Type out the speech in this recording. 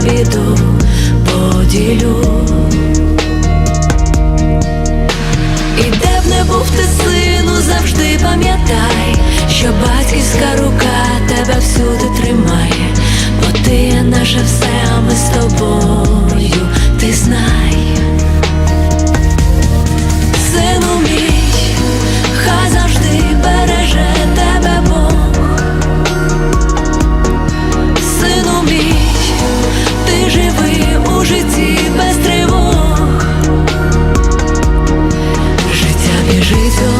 біду поділю. І де б не був ти сину, завжди пам'ятай, що батьківська рука тебе всюди тримає, бо ти є наше все, а ми з тобою жить